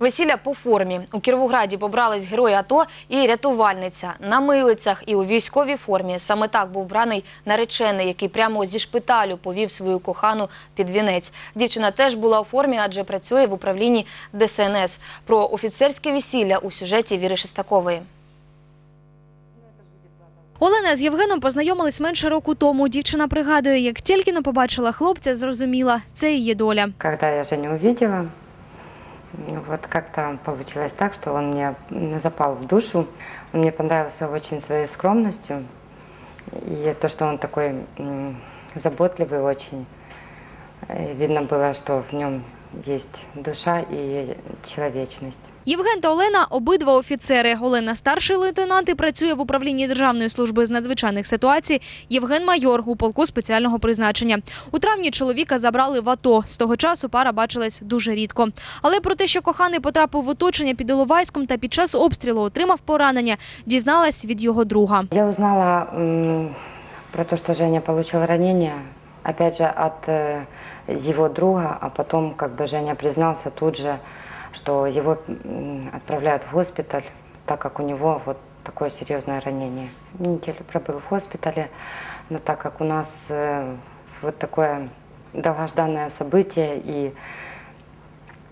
Весілля по формі. У Кіровограді побрались герої АТО і рятувальниця на милицях і у військовій формі. Саме так був браний наречений, який прямо зі шпиталю повів свою кохану під вінець. Дівчина теж була у формі, адже працює в управлінні ДСНС. Про офіцерське весілля у сюжеті Віри Шестакової. Олена з Євгеном познайомились менше року тому. Дівчина пригадує, як тільки не побачила хлопця, зрозуміла – це її доля. Когда я Женю увидела, вот как-то получилось так, что он мне запал в душу. Он мне понравился очень своей скромностью. И то, что он такой м, заботливый очень. Э, Видно было, что в нем есть душа и человечность. Євген та Олена – обидва офіцери. Олена – старший лейтенант і працює в управлінні Державної служби з надзвичайних ситуацій. Євген – майор у полку спеціального призначення. У травні чоловіка забрали в АТО. З того часу пара бачилась дуже рідко. Але про те, що коханий потрапив в оточення під Іловайськом та під час обстрілу отримав поранення, дізналась від його друга. Я узнала про то, что Женя получил ранение, опять же, э, его друга, а потом как бы Женя признался тут же, что его отправляют в госпиталь, так как у него вот такое серьезное ранение. Неделю пробыл в госпитале, но так как у нас э, вот такое долгожданное событие и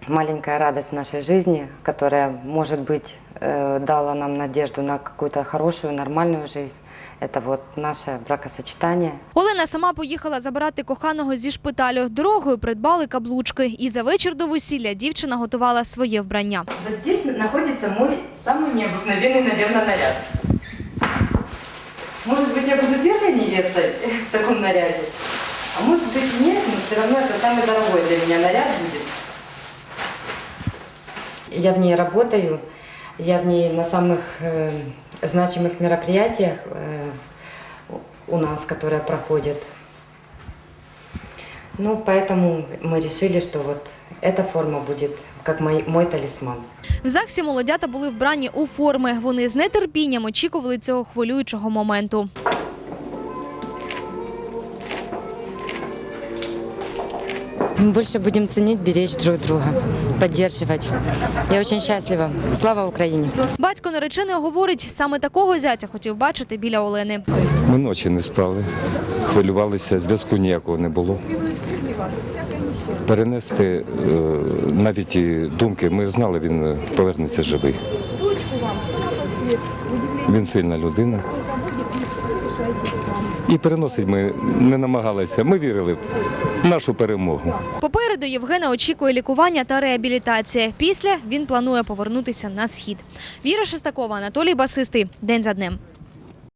маленькая радость в нашей жизни, которая, может быть, э, дала нам надежду на какую-то хорошую, нормальную жизнь, это вот наше бракосочетание. Олена сама поїхала забирати коханого зі шпиталю. Дорогою придбали каблучки. І за вечір до весілля дівчина готувала своє вбрання. Вот здесь находится мой самый необыкновенный, наверное, наряд. Может быть, я буду первой невестой в таком наряде, а может быть нет, но все равно это самый дорогой для меня наряд будет. Я в ней работаю, я в ней на самых э, значимых мероприятиях э, у нас, которые проходят. Ну, поэтому мы решили, что вот эта форма будет как мой, мой талисман. В ЗАГСі молодята були вбрані у форми. Вони з нетерпінням очікували цього хвилюючого моменту. Мы больше будем ценить, беречь друг друга, поддерживать. Я очень счастлива. Слава Украине! Батько нареченої говорить, саме такого зятя хотів бачити біля Олени. Ми ночі не спали, хвилювалися, зв'язку ніякого не було. Перенести е, навіть і думки, ми знали, він повернеться живий. Він сильна людина. І переносить ми не намагалися. Ми вірили в нашу перемогу. Попереду Євгена очікує лікування та реабілітація. Після він планує повернутися на схід. Віра Шестакова, Анатолій Басистий. День за днем.